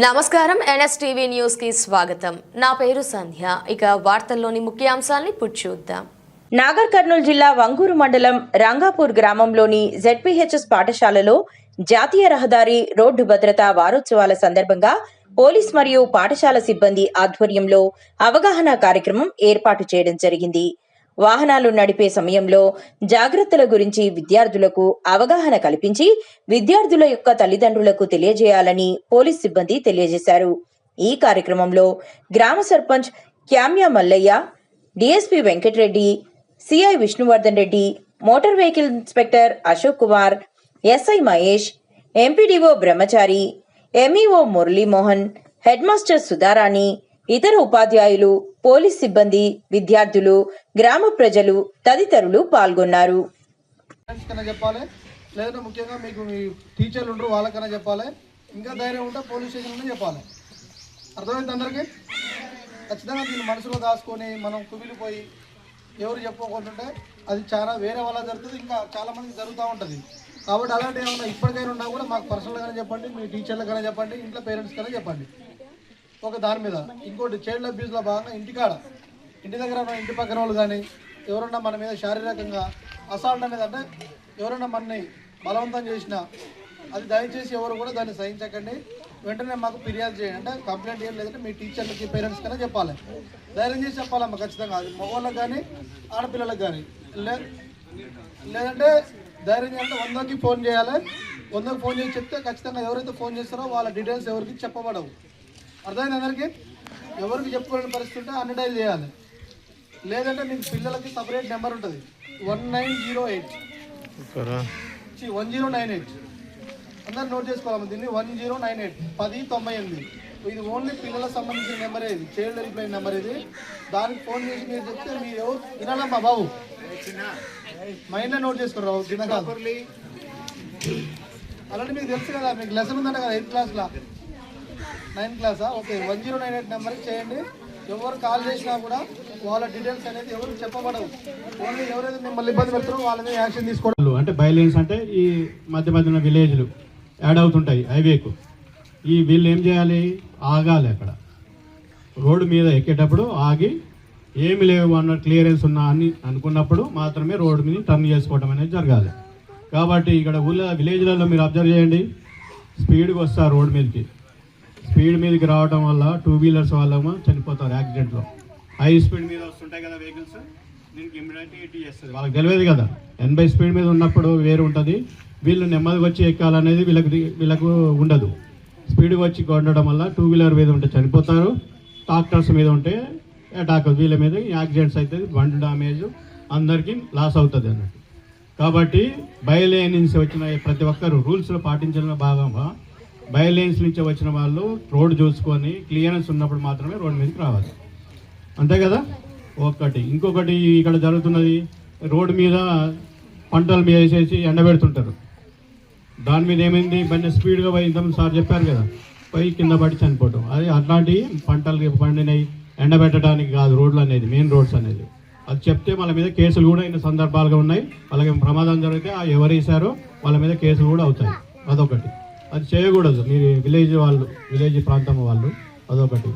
నమస్కారం ఎన్ఎస్టీవీ న్యూస్కి స్వాగతం. నా పేరు సంధ్య. ఇక వార్తల్లోని ముఖ్యాంశాల్ని చూద్దాం. నాగర్ కర్నూలు జిల్లా వంగూరు మండలం రంగాపూర్ గ్రామంలోని జెడ్పీహెచ్ఎస్ పాఠశాలలో జాతీయ రహదారి రోడ్డు భద్రతా వారోత్సవాల సందర్భంగా పోలీస్ మరియు పాఠశాల సిబ్బంది ఆధ్వర్యంలో అవగాహన కార్యక్రమం ఏర్పాటు చేయడం జరిగింది. వాహనాలు నడిపే సమయంలో జాగ్రత్తల గురించి విద్యార్థులకు అవగాహన కల్పించి విద్యార్థుల యొక్క తల్లిదండ్రులకు తెలియజేయాలని పోలీస్ సిబ్బంది తెలియజేశారు. ఈ కార్యక్రమంలో గ్రామ sarpanch Kyamya Mallaiah DSP Venkatareddy CI Vishnuvardhan Reddy motor vehicle inspector Ashok Kumar SI Mahesh MPDO Brahmachari MEO Muralimohan head master Sudharani ఇతర ఉపాధ్యాయులు పోలీస్ సిబ్బంది విద్యార్థులు గ్రామ ప్రజలు తదితరులు పాల్గొన్నారు. చెప్పాలి. లేదంటే ముఖ్యంగా మీకు మీ టీచర్లు ఉండరు వాళ్ళకన్నా చెప్పాలి. ఇంకా ధైర్యం ఉంటే పోలీస్ స్టేషన్ చెప్పాలి. అర్థమైంది అందరికీ? ఖచ్చితంగా దీన్ని మనసులో దాచుకొని మనం కుమిలిపోయి ఎవరు చెప్పుకోకుంటుంటే అది చాలా వేరే వాళ్ళ జరుగుతుంది ఇంకా చాలామందికి జరుగుతూ ఉంటుంది. కాబట్టి అలాంటి ఏమైనా ఇప్పటికైనా ఉన్నా కూడా మాకు పర్సనల్గానే చెప్పండి మీ టీచర్లకైనా చెప్పండి ఇంట్లో పేరెంట్స్ కన్నా చెప్పండి. ఒక దాని మీద. ఇంకోటి చైల్డ్ అబ్యూస్లో భాగంగా ఇంటికాడ ఇంటి దగ్గర ఉన్న ఇంటి పక్కన వాళ్ళు కానీ ఎవరన్నా మన మీద శారీరకంగా అసాల్ట్ అనేది అంటే ఎవరన్నా మనని బలవంతం చేసినా అది దయచేసి ఎవరు కూడా దాన్ని సహించకండి. వెంటనే మాకు ఫిర్యాదు చేయండి. అంటే కంప్లైంట్ ఏం లేదంటే మీ టీచర్లకి పేరెంట్స్ కన్నా చెప్పాలి. ధైర్యం చేసి చెప్పాలమ్మా ఖచ్చితంగా. అది మగవాళ్ళకి కానీ ఆడపిల్లలకు కానీ. లే లేదంటే ధైర్యం చేయాలంటే వందకి ఫోన్ చేయాలి. వందకి ఫోన్ చేసి చెప్తే ఖచ్చితంగా ఎవరైతే ఫోన్ చేస్తారో వాళ్ళ డీటెయిల్స్ ఎవరికి చెప్పబడవు. అర్థమైంది అందరికీ? ఎవరికి చెప్పుకోలేని పరిస్థితి ఉంటే అన్ని డైల్ చేయాలి. లేదంటే మీకు పిల్లలకి సపరేట్ నెంబర్ ఉంటుంది. One nine zero eight one zero nine eight అందరు నోట్ చేసుకోవాలి దీన్ని వన్ జీరో నైన్ ఎయిట్ పది తొంభై ఎనిమిది. ఇది ఓన్లీ పిల్లలకు సంబంధించిన నెంబర్ ఇది. చైల్డ్ హెల్ప్ లైన్ నెంబర్ ఇది. దానికి ఫోన్ చేసి మీరు చెప్తే మీరు ఎవరు వినాలమ్మా బాబు? మైండ్లో నోట్ చేసుకున్నారు బాబు తినగా అలాంటి మీకు తెలుసు కదా మీకు లెసన్ ఉందంట కదా ఎయిత్ క్లాస్లో నైన్ క్లాసా okay one zero nine eight నెంబర్కి చేయండి. ఎవరు కాల్ చేసినా కూడా వాళ్ళ డీటెయిల్స్ అనేది ఎవరు చెప్పబడవు. ఓన్లీ ఎవరైతే మిమ్మల్ని ఇబ్బంది పెడతారో వాళ్ళ మీద యాక్షన్ తీసుకోవడం. అంటే బైలేన్స్ అంటే ఈ మధ్య మధ్యన విలేజ్లు యాడ్ అవుతుంటాయి హైవేకు. ఈ వీళ్ళు ఏం చేయాలి? ఆగాలి అక్కడ. రోడ్డు మీద ఎక్కేటప్పుడు ఆగి ఏమి లేవు అన్న క్లియరెన్స్ ఉన్నా అని అనుకున్నప్పుడు మాత్రమే రోడ్డు మీద టర్న్ చేసుకోవడం అనేది జరగాలి. కాబట్టి ఇక్కడ ఊళ్ళో విలేజ్లలో మీరు అబ్జర్వ్ చేయండి. స్పీడ్గా వస్తారు రోడ్డు మీదకి. స్పీడ్ మీదకి రావడం వల్ల టూ వీలర్స్ వాళ్ళేమో చనిపోతారు యాక్సిడెంట్లో. హై స్పీడ్ మీద వస్తుంటాయి కదా వెహికల్స్ దీనికి ఇమ్మీడియట్గా చేస్తుంది. వాళ్ళకి తెలియదు కదా. ఎనభై స్పీడ్ మీద ఉన్నప్పుడు వేరు ఉంటుంది. వీళ్ళు నెమ్మదిగా వచ్చి ఎక్కాలనేది వీళ్ళకి వీళ్ళకు ఉండదు. స్పీడ్గా వచ్చి కొట్టడం వల్ల టూ వీలర్ మీద ఉంటే చనిపోతారు. ట్రాక్టర్స్ మీద ఉంటే అటాక్ వీళ్ళ మీద యాక్సిడెంట్స్ అవుతుంది బండి డామేజ్ అందరికీ లాస్ అవుతుంది అన్నట్టు. కాబట్టి బయలేని నుంచి వచ్చిన ప్రతి ఒక్కరు రూల్స్లో పాటించడంలో భాగంగా బయలేన్స్ నుంచి వచ్చిన వాళ్ళు రోడ్డు చూసుకొని క్లియరెన్స్ ఉన్నప్పుడు మాత్రమే రోడ్డు మీదకి రావాలి. అంతే కదా? ఒకటి. ఇంకొకటి ఇక్కడ జరుగుతున్నది రోడ్డు మీద పంటల మీద వేసేసి ఎండబెడుతుంటారు దాని మీద ఏమైంది? బండి స్పీడ్గా పోయి ఇంత సార్ చెప్పారు కదా. పోయి కింద పడి చనిపోవటం. అది అట్లాంటి పంటలు పండినవి ఎండబెట్టడానికి కాదు రోడ్లు అనేది మెయిన్ రోడ్స్ అనేది. అది చెప్తే వాళ్ళ మీద కేసులు కూడా అయిన సందర్భాలుగా ఉన్నాయి. వాళ్ళకి ప్రమాదం జరిగితే ఎవరు వేసారో వాళ్ళ మీద కేసులు కూడా అవుతాయి. అదొకటి. అది చేయకూడదు. మీరు విలేజ్ వాళ్ళు విలేజ్ ప్రాంతం వాళ్ళు అదొకటి.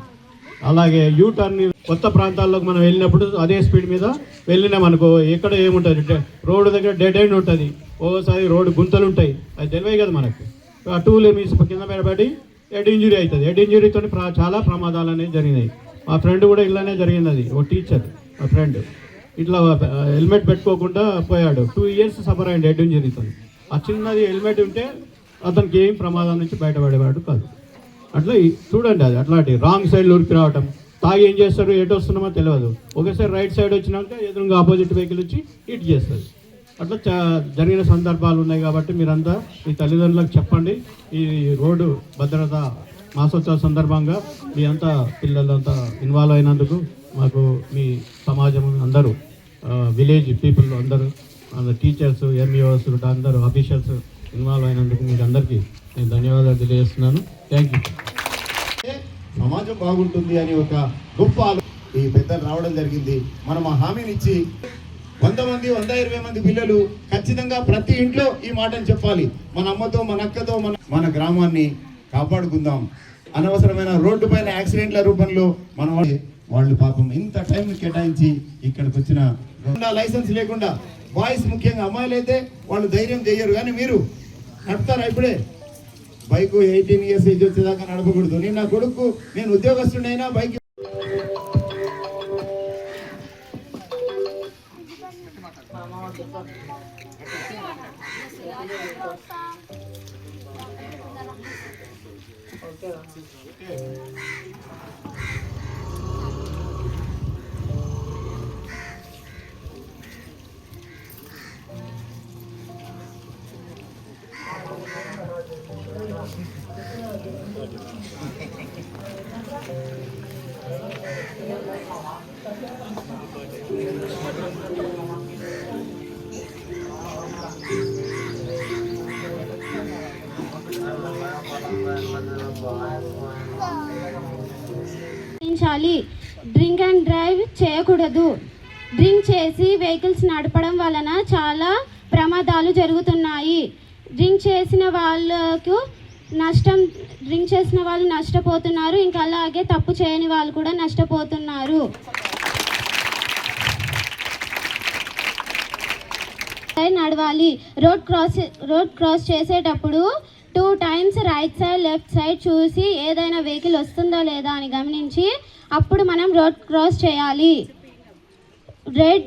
అలాగే యూ టర్న్ కొత్త ప్రాంతాల్లోకి మనం వెళ్ళినప్పుడు అదే స్పీడ్ మీద వెళ్ళినాం అనుకో ఎక్కడ ఏముంటుంది? రోడ్డు దగ్గర డెడ్ ఎండ్ ఉంటుంది. ఒక్కోసారి రోడ్డు గుంతలు ఉంటాయి అది తెలివే కదా మనకు. ఆ టూ వీలర్ కింద మీద పడి హెడ్ ఇంజురీ అవుతుంది హెడ్ ఇంజురీతో చాలా ప్రమాదాలు అనేవి జరిగినాయి. మా ఫ్రెండ్ కూడా ఇలానే జరిగింది అది. ఓ టీచర్ మా ఫ్రెండ్. ఇట్లా హెల్మెట్ పెట్టుకోకుండా పోయాడు. టూ ఇయర్స్ సఫర్ అయ్యింది హెడ్ ఇంజురీతో ఆ చిన్నది హెల్మెట్ ఉంటే అతనికి ఏం ప్రమాదం నుంచి బయటపడేవాడు కాదు. అట్లా ఈ- చూడండి అది అట్లాంటి రాంగ్ సైడ్ ఉరికి రావటం తాగి ఏం చేస్తారు ఎటు వస్తున్నామో తెలియదు ఒకేసారి రైట్ సైడ్ వచ్చినాక ఎదురుగా ఆపోజిట్ వెహికల్ వచ్చి హిట్ చేస్తుంది అట్లా చ జరిగిన సందర్భాలు ఉన్నాయి కాబట్టి మీరంతా మీ తల్లిదండ్రులకు చెప్పండి. ఈ రోడ్డు భద్రత మాసోత్సవ సందర్భంగా మీ అంతా పిల్లలంతా ఇన్వాల్వ్ అయినందుకు మాకు మీ సమాజం అందరూ విలేజ్ పీపుల్ అందరూ టీచర్స్ ఎంఈఓస్ అందరూ అఫీషియల్స్ ఇన్వాల్వ్ అయినందుకు మీకు అందరికీ నేను ధన్యవాదాలు తెలియజేస్తున్నాను. థ్యాంక్ యూ సమాజం బాగుంటుంది అని ఒక గొప్ప ఈ పెద్దలు రావడం జరిగింది. మనం ఆ హామీని ఇచ్చి వంద మంది వంద ఇరవై మంది పిల్లలు ఖచ్చితంగా ప్రతి ఇంట్లో ఈ మాటను చెప్పాలి. మన అమ్మతో మన అక్కతో మన మన గ్రామాన్ని కాపాడుకుందాం. అనవసరమైన రోడ్డు పైన యాక్సిడెంట్ల రూపంలో మనం వాళ్ళు పాపం ఇంత టైం కేటాయించి ఇక్కడికి వచ్చిన లైసెన్స్ లేకుండా బాయ్స్ ముఖ్యంగా అమ్మాయిలు అయితే వాళ్ళు ధైర్యం చేయరు కానీ మీరు నడుపుతారా ఇప్పుడే? బైక్ ఎయిటీన్ ఇయర్స్ ఏజ్ వచ్చేదాకా నడపకూడదు. నేను నా కొడుకు నేను ఉద్యోగస్తుడైనా బైక్ ఉండాలి డ్రింక్ అండ్ డ్రైవ్ చేయకూడదు. డ్రింక్ చేసి వెహికల్స్ నడపడం వలన చాలా ప్రమాదాలు జరుగుతున్నాయి. డ్రింక్ చేసిన వాళ్ళకు నష్టం డ్రింక్ చేసిన వాళ్ళు నష్టపోతున్నారు. ఇంకా అలాగే తప్పు చేయని వాళ్ళు కూడా నష్టపోతున్నారు. నడవాలి. రోడ్ క్రాస్ రోడ్ క్రాస్ చేసేటప్పుడు two times right side left side చూసి ఏదైనా వెహికల్ వస్తుందో లేదా అని గమనించి అప్పుడు మనం రోడ్ క్రాస్ చేయాలి. రెడ్